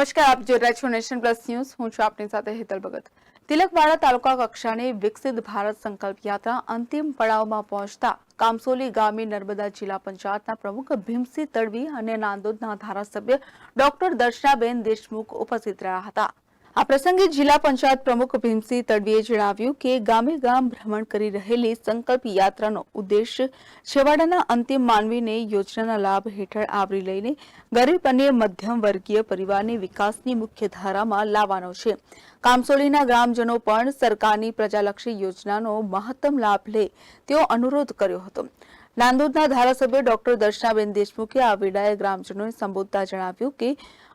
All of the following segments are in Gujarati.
નમસ્કાર, આપ જોઈ રહ્યા છો નેશન પ્લસ ન્યૂઝ. હું છું આપની સાથે હેતલ ભગત. તિલકવાડા તાલુકા કક્ષાની વિકસિત ભારત સંકલ્પ યાત્રા અંતિમ પડાવમાં પહોંચતા કામસોલી ગામે નર્મદા જિલ્લા પંચાયતના પ્રમુખ ભીમસિંહ તડવી અને નાંદોદના ધારાસભ્ય ડોક્ટર દર્શનાબેન દેશમુખ ઉપસ્થિત રહ્યા હતા. આ પ્રસંગે જિલ્લા પંચાયત પ્રમુખ ભીમસિંહ તડવીએ જણાવ્યું કે ગામે ગામ ભ્રમણ કરી રહેલી સંકલ્પ યાત્રાનો ઉદ્દેશ છેવાડાના અંતિમ માનવીને યોજનાના લાભ હેઠળ આવરી લઈને ગરીબ અને મધ્યમ વર્ગીય પરિવારને વિકાસની મુખ્ય ધારામાં લાવવાનો છે. કામસોલીના ગ્રામજનો પણ સરકારની પ્રજાલક્ષી યોજનાનો મહત્તમ લાભ લે તેવો અનુરોધ કર્યો હતો. નાંદોદના ધારાસભ્ય ડોક્ટર દર્શનાબેન દેશમુખે આ વેળાએ ગ્રામજનોને સંબોધતા જણાવ્યું કે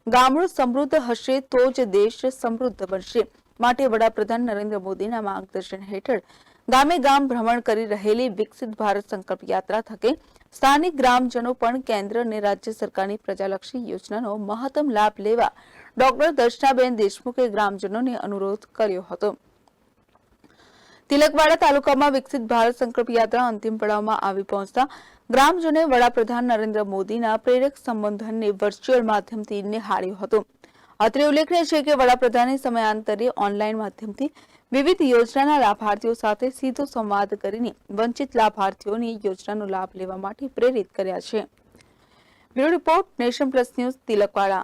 ગામડું સમૃદ્ધ હશે તો જ દેશ સમૃદ્ધ બનશે. માટે વડાપ્રધાન નરેન્દ્ર મોદીના માર્ગદર્શન હેઠળ ગામે ગામ ભ્રમણ કરી રહેલી વિકસિત ભારત સંકલ્પ યાત્રા થકે સ્થાનિક ગ્રામજનો પણ કેન્દ્ર અને રાજ્ય સરકારની પ્રજાલક્ષી યોજનાનો મહત્તમ લાભ લેવા ડોક્ટર દર્શનાબેન દેશમુખે ગ્રામજનોને અનુરોધ કર્યો હતો. તિલકવાડા તાલુકામાં વિકસિત ભારત સંકલ્પ યાત્રા અંતિમ પડાવમાં આવી પહોંચતા ગ્રામજનોએ વડાપ્રધાન નરેન્દ્ર મોદીના પ્રેરક સંબોધનને વર્ચ્યુઅલ માધ્યમથી નિહાળ્યું હતું. અત્રે ઉલ્લેખનીય છે કે વડાપ્રધાને સમયાંતરે ઓનલાઈન માધ્યમથી વિવિધ યોજનાના લાભાર્થીઓ સાથે સીધો સંવાદ કરીને વંચિત લાભાર્થીઓની યોજનાનો લાભ લેવા માટે પ્રેરિત કર્યા છે. Bureau report Nation Plus News Tilakwada.